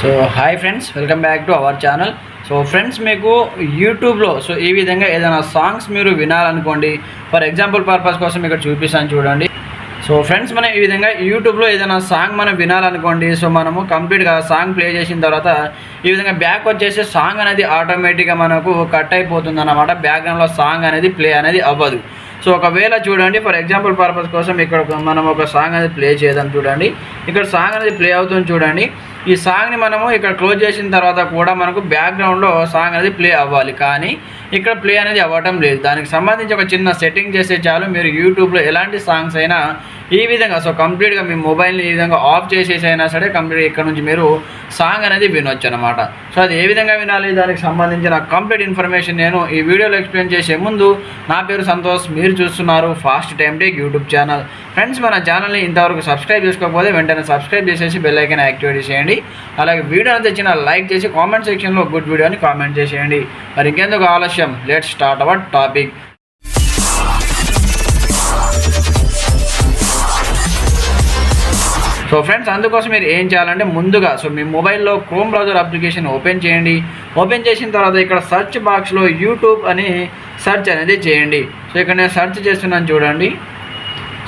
So hi friends welcome back to our channel so friends మీకు యూట్యూబ్లో so ఈ విధంగా ఏదైనా సాంగ్స్ మీరు వినాలనుకోండి ఫర్ ఎగ్జాంపుల్ పర్పస్ కోసం ఇక్కడ చూపిస్తాను చూడండి. సో ఫ్రెండ్స్ మనం ఈ విధంగా యూట్యూబ్లో ఏదైనా సాంగ్ మనం వినాలనుకోండి సో మనము కంప్లీట్గా సాంగ్ ప్లే చేసిన తర్వాత ఈ విధంగా బ్యాక్ వచ్చేసి సాంగ్ అనేది ఆటోమేటిక్గా మనకు కట్ అయిపోతుంది అనమాట బ్యాక్గ్రౌండ్లో సాంగ్ అనేది ప్లే అనేది అవ్వదు. సో ఒకవేళ చూడండి ఫర్ ఎగ్జాంపుల్ పర్పస్ కోసం ఇక్కడ మనం ఒక సాంగ్ అనేది ప్లే చేద్దాం చూడండి. ఇక్కడ సాంగ్ అనేది ప్లే అవుతుంది చూడండి. ఈ సాంగ్ని మనము ఇక్కడ క్లోజ్ చేసిన తర్వాత కూడా మనకు బ్యాక్గ్రౌండ్లో సాంగ్ అనేది ప్లే అవ్వాలి. కానీ ఇక్కడ ప్లే అనేది అవ్వటం లేదు. దానికి సంబంధించి ఒక చిన్న సెట్టింగ్ చేస్తే చాలు మీరు యూట్యూబ్లో ఎలాంటి సాంగ్స్ అయినా ఈ విధంగా సో కంప్లీట్గా మీ మొబైల్ని ఈ విధంగా ఆఫ్ చేసేసి అయినా సరే కంప్లీట్ ఇక్కడ నుంచి మీరు సాంగ్ అనేది వినొచ్చు అనమాట సో అది ఏ విధంగా వినాలి? దానికి సంబంధించిన కంప్లీట్ ఇన్ఫర్మేషన్ నేను ఈ వీడియోలో ఎక్స్ప్లెయిన్ చేసే ముందు నా పేరు సంతోష్. మీరు చూస్తున్నారు fast time take YouTube channel. Friends మన ఛానల్ని ఇంతవరకు సబ్స్క్రైబ్ చేసుకోకపోతే వెంటనే సబ్స్క్రైబ్ చేసేసి బెల్ యాక్టివేట్ చేయండి అలాగే వీడియో తెచ్చిన లైక్ చేసి కామెంట్ సెక్షన్లో గుడ్ వీడియో అని కామెంట్ చేసేయండి. మరి ఇంకెందుకు ఆలస్యం? Let start our topic so friends అందుకోసం మీరు ఏం చేయాలంటే ముందుగా సో మీ మొబైల్లో క్రోమ్ బ్రౌజర్ అప్లికేషన్ ఓపెన్ చేయండి. ఓపెన్ చేసిన తర్వాత ఇక్కడ సెర్చ్ బాక్స్లో యూట్యూబ్ అని సెర్చ్ అనేది చేయండి. సో ఇక్కడ నేను సెర్చ్ చేస్తున్నాను చూడండి.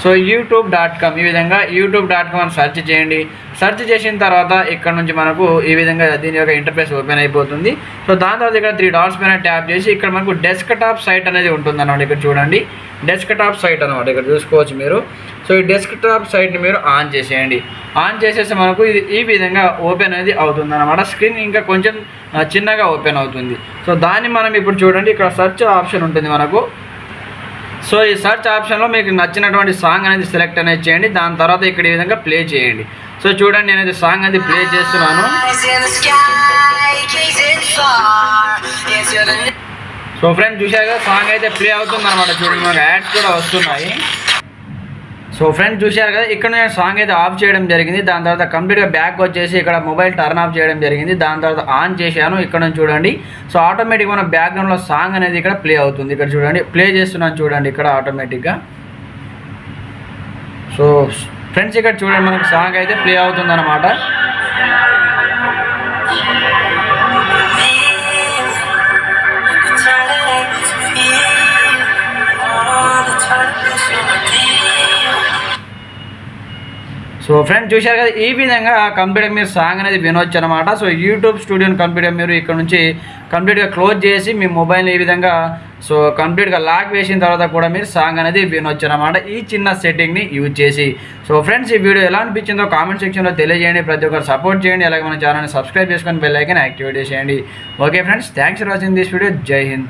సో యూట్యూబ్ డాట్ కామ్ ఈ విధంగా యూట్యూబ్ డాట్ కామ్ అని సెర్చ్ చేయండి. సెర్చ్ చేసిన తర్వాత ఇక్కడ నుంచి మనకు ఈ విధంగా దీని యొక్క ఇంటర్ఫేస్ ఓపెన్ అయిపోతుంది. సో దాని తర్వాత ఇక్కడ త్రీ డాట్స్ పైన ట్యాప్ చేసి ఇక్కడ మనకు డెస్క్ టాప్ సైట్ అనేది ఉంటుంది అనమాట ఇక్కడ చూడండి. డెస్క్ టాప్ సైట్ అనమాట ఇక్కడ చూసుకోవచ్చు మీరు. సో ఈ డెస్క్ టాప్ సైట్ని మీరు ఆన్ చేసేయండి. ఆన్ చేసేసి మనకు ఇది ఈ విధంగా ఓపెన్ అనేది అవుతుంది అనమాట స్క్రీన్ ఇంకా కొంచెం చిన్నగా ఓపెన్ అవుతుంది. సో దాన్ని మనం ఇప్పుడు చూడండి. ఇక్కడ సెర్చ్ ఆప్షన్ ఉంటుంది మనకు. సో ఈ సెర్చ్ ఆప్షన్లో మీకు నచ్చినటువంటి సాంగ్ అనేది సెలెక్ట్ అనేది చేయండి. దాని తర్వాత ఇక్కడ ఈ విధంగా ప్లే చేయండి. సో చూడండి నేనైతే సాంగ్ అనేది ప్లే చేస్తున్నాను. సో ఫ్రెండ్స్ చూశారు కదా సాంగ్ అయితే ప్లే అవుతుంది అనమాట చూడండి మనకు యాడ్స్ కూడా వస్తున్నాయి. సో ఫ్రెండ్స్ చూశారు కదా ఇక్కడ నేను సాంగ్ అయితే ఆఫ్ చేయడం జరిగింది. దాని తర్వాత కంప్లీట్గా బ్యాక్ వచ్చేసి ఇక్కడ మొబైల్ టర్న్ ఆఫ్ చేయడం జరిగింది. దాని తర్వాత ఆన్ చేశాను ఇక్కడ నుంచి చూడండి. సో ఆటోమేటిక్గా మన బ్యాక్గ్రౌండ్లో సాంగ్ అనేది ఇక్కడ ప్లే అవుతుంది. ఇక్కడ చూడండి ప్లే చేస్తున్నాను చూడండి ఇక్కడ ఆటోమేటిక్గా సో ఫ్రెండ్స్ ఇక్కడ చూడండి మనకు సాంగ్ అయితే ప్లే అవుతుంది అనమాట సో ఫ్రెండ్స్ చూశారు కదా ఈ విధంగా కంప్యూటర్ మీరు సాంగ్ అనేది వినొచ్చు అనమాట సో యూట్యూబ్ స్టూడియోని కంప్యూటర్ మీరు ఇక్కడ నుంచి కంప్లీట్గా క్లోజ్ చేసి మీ మొబైల్ని ఈ విధంగా సో కంప్లీట్గా లాక్ వేసిన తర్వాత కూడా మీరు సాంగ్ అనేది వినొచ్చు అనమాట ఈ చిన్న సెట్టింగ్ని యూజ్ చేసి. సో ఫ్రెండ్స్ ఈ వీడియో ఎలా అనిపించిందో కామెంట్ సెక్షన్లో తెలియజేయండి. ప్రతి ఒక్కరు సపోర్ట్ చేయండి. అలాగే మన ఛానల్ని సబ్స్క్రైబ్ చేసుకొని బెల్ యాక్టివేట్ చేసేయండి. Okay friends thanks for watching this video. Jai Hind.